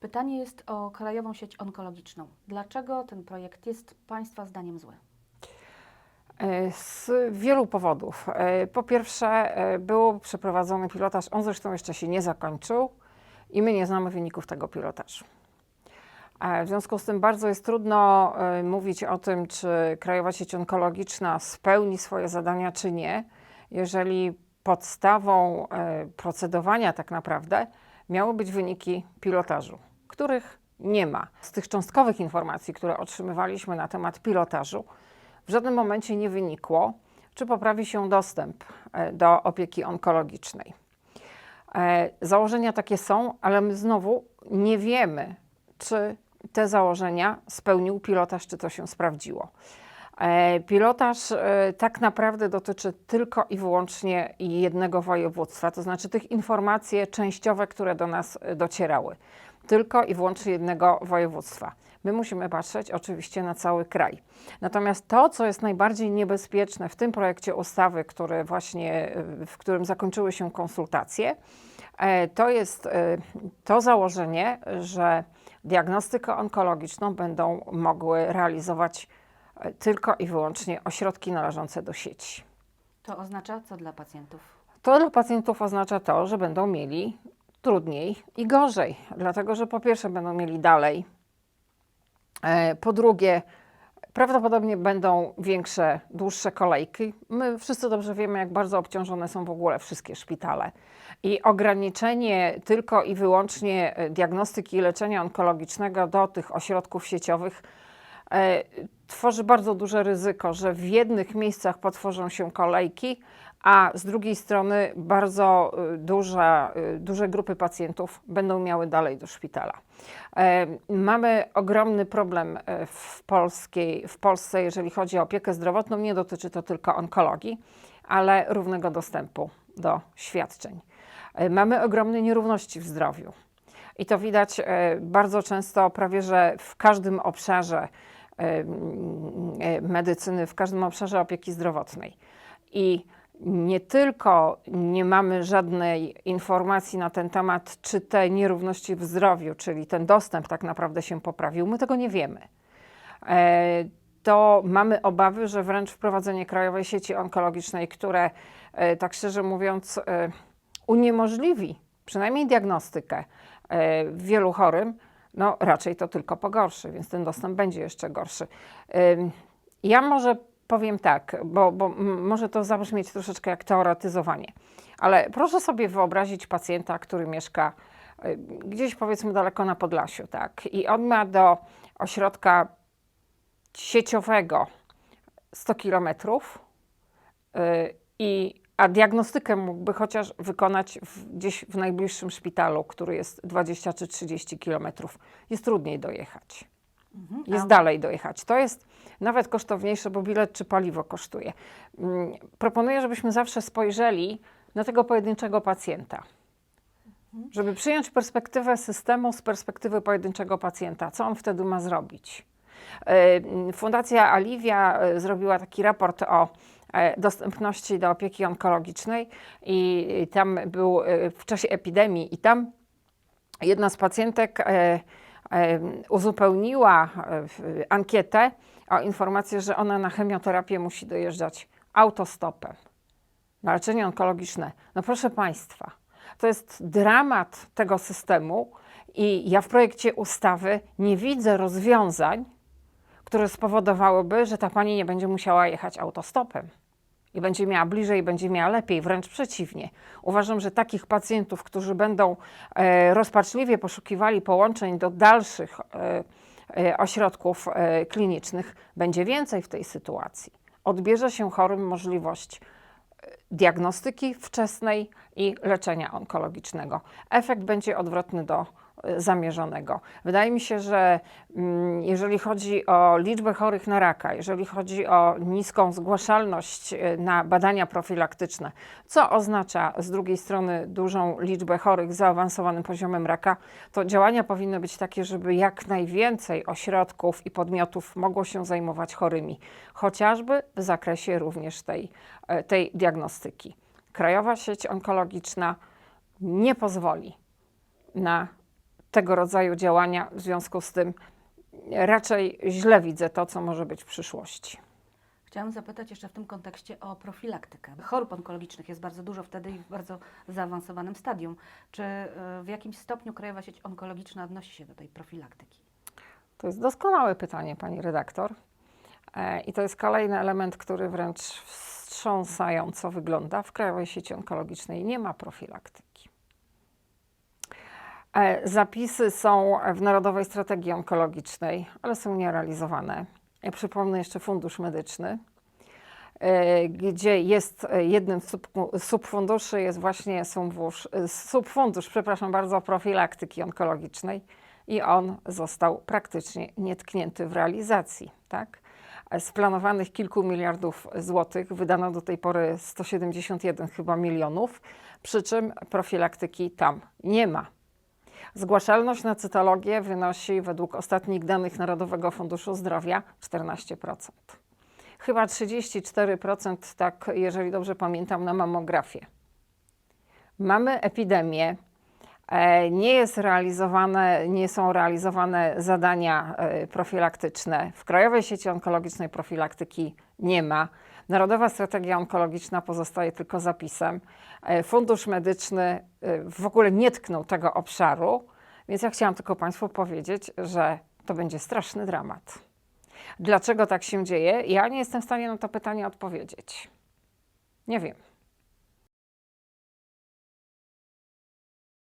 Pytanie jest o Krajową Sieć Onkologiczną. Dlaczego ten projekt jest Państwa zdaniem zły? E, Z wielu powodów. E, Po pierwsze, e, był przeprowadzony pilotaż, on zresztą jeszcze się nie zakończył i my nie znamy wyników tego pilotażu. W związku z tym bardzo jest trudno mówić o tym, czy Krajowa Sieć Onkologiczna spełni swoje zadania, czy nie, jeżeli podstawą procedowania tak naprawdę miały być wyniki pilotażu, których nie ma. Z tych cząstkowych informacji, które otrzymywaliśmy na temat pilotażu, w żadnym momencie nie wynikło, czy poprawi się dostęp e, do opieki onkologicznej. E, Założenia takie są, ale my znowu nie wiemy, czy te założenia spełnił pilotaż, czy to się sprawdziło. E, Pilotaż tak naprawdę dotyczy tylko i wyłącznie jednego województwa, to znaczy tych informacji częściowe, które do nas docierały. Tylko i wyłącznie jednego województwa. My musimy patrzeć oczywiście na cały kraj. Natomiast to, co jest najbardziej niebezpieczne w tym projekcie ustawy, który właśnie, e, w którym zakończyły się konsultacje, e, to jest e, to założenie, że diagnostykę onkologiczną będą mogły realizować e, tylko i wyłącznie ośrodki należące do sieci. To oznacza co dla pacjentów? To dla pacjentów oznacza to, że będą mieli trudniej i gorzej, dlatego że po pierwsze będą mieli dalej, e, po drugie prawdopodobnie będą większe, dłuższe kolejki. My wszyscy dobrze wiemy, jak bardzo obciążone są w ogóle wszystkie szpitale. I ograniczenie tylko i wyłącznie e, diagnostyki i leczenia onkologicznego do tych ośrodków sieciowych e, tworzy bardzo duże ryzyko, że w jednych miejscach potworzą się kolejki, a z drugiej strony bardzo y, duże, y, duże grupy pacjentów będą miały dalej do szpitala. Mamy ogromny problem e, w, polskiej, w Polsce, jeżeli chodzi o opiekę zdrowotną. Nie dotyczy to tylko onkologii, ale równego dostępu do świadczeń. E, Mamy ogromne nierówności w zdrowiu. I to widać e, bardzo często, prawie że w każdym obszarze medycyny, w każdym obszarze opieki zdrowotnej. I nie tylko nie mamy żadnej informacji na ten temat, czy te nierówności w zdrowiu, czyli ten dostęp tak naprawdę się poprawił, my tego nie wiemy. E, To mamy obawy, że wręcz wprowadzenie Krajowej Sieci Onkologicznej, które e, tak szczerze mówiąc e, uniemożliwi przynajmniej diagnostykę wielu chorym, no raczej to tylko pogorszy, więc ten dostęp będzie jeszcze gorszy. Ja może powiem tak, bo, bo może to zabrzmieć troszeczkę jak teoretyzowanie, ale proszę sobie wyobrazić pacjenta, który mieszka gdzieś powiedzmy daleko na Podlasiu, tak, i on ma do ośrodka sieciowego 100 kilometrów, y, i a diagnostykę mógłby chociaż wykonać w, gdzieś w najbliższym szpitalu, który jest 20 czy 30 kilometrów. Jest trudniej dojechać. Jest A- dalej dojechać. To jest nawet kosztowniejsze, bo bilet czy paliwo kosztuje. Mm, Proponuję, żebyśmy zawsze spojrzeli na tego pojedynczego pacjenta. Żeby przyjąć perspektywę systemu z perspektywy pojedynczego pacjenta, co on wtedy ma zrobić? E, Fundacja Aliwia e, zrobiła taki raport o dostępności do opieki onkologicznej i tam był e, w czasie epidemii i tam jedna z pacjentek e, e, uzupełniła e, ankietę o informację, że ona na chemioterapię musi dojeżdżać autostopem na leczenie onkologiczne. No proszę Państwa, to jest dramat tego systemu i ja w projekcie ustawy nie widzę rozwiązań, które spowodowałyby, że ta pani nie będzie musiała jechać autostopem i będzie miała bliżej, będzie miała lepiej, wręcz przeciwnie. Uważam, że takich pacjentów, którzy będą e, rozpaczliwie poszukiwali połączeń do dalszych e, e, ośrodków klinicznych, będzie więcej w tej sytuacji. Odbierze się chorym możliwość diagnostyki wczesnej i leczenia onkologicznego. Efekt będzie odwrotny do zamierzonego. Wydaje mi się, że mm, jeżeli chodzi o liczbę chorych na raka, jeżeli chodzi o niską zgłaszalność e, na badania profilaktyczne, co oznacza z drugiej strony dużą liczbę chorych z zaawansowanym poziomem raka, to działania powinny być takie, żeby jak najwięcej ośrodków i podmiotów mogło się zajmować chorymi, chociażby w zakresie również tej, e, tej diagnostyki. Krajowa sieć onkologiczna nie pozwoli na tego rodzaju działania. W związku z tym raczej źle widzę to, co może być w przyszłości. Chciałam zapytać jeszcze w tym kontekście o profilaktykę. Chorób onkologicznych jest bardzo dużo wtedy i w bardzo zaawansowanym stadium. Czy y, w jakimś stopniu Krajowa Sieć Onkologiczna odnosi się do tej profilaktyki? To jest doskonałe pytanie, pani redaktor. E, I to jest kolejny element, który wręcz wstrząsająco wygląda. W Krajowej Sieci Onkologicznej nie ma profilaktyki. E, Zapisy są w Narodowej Strategii Onkologicznej, ale są nierealizowane. Ja przypomnę jeszcze Fundusz Medyczny, e, gdzie jest e, jednym z sub- subfunduszy, jest właśnie subfundusz, subfundusz, przepraszam bardzo, profilaktyki onkologicznej i on został praktycznie nietknięty w realizacji. Tak? Z planowanych kilku miliardów złotych wydano do tej pory 171 chyba milionów, przy czym profilaktyki tam nie ma. Zgłaszalność na cytologię wynosi według ostatnich danych Narodowego Funduszu Zdrowia 14%. Chyba 34%, tak jeżeli dobrze pamiętam, na mammografię. Mamy epidemię, nie, jest realizowane, nie są realizowane zadania e, profilaktyczne. W Krajowej Sieci Onkologicznej profilaktyki nie ma. Narodowa Strategia Onkologiczna pozostaje tylko zapisem. E, Fundusz Medyczny e, w ogóle nie tknął tego obszaru, więc ja chciałam tylko Państwu powiedzieć, że to będzie straszny dramat. Dlaczego tak się dzieje? Ja nie jestem w stanie na to pytanie odpowiedzieć. Nie wiem.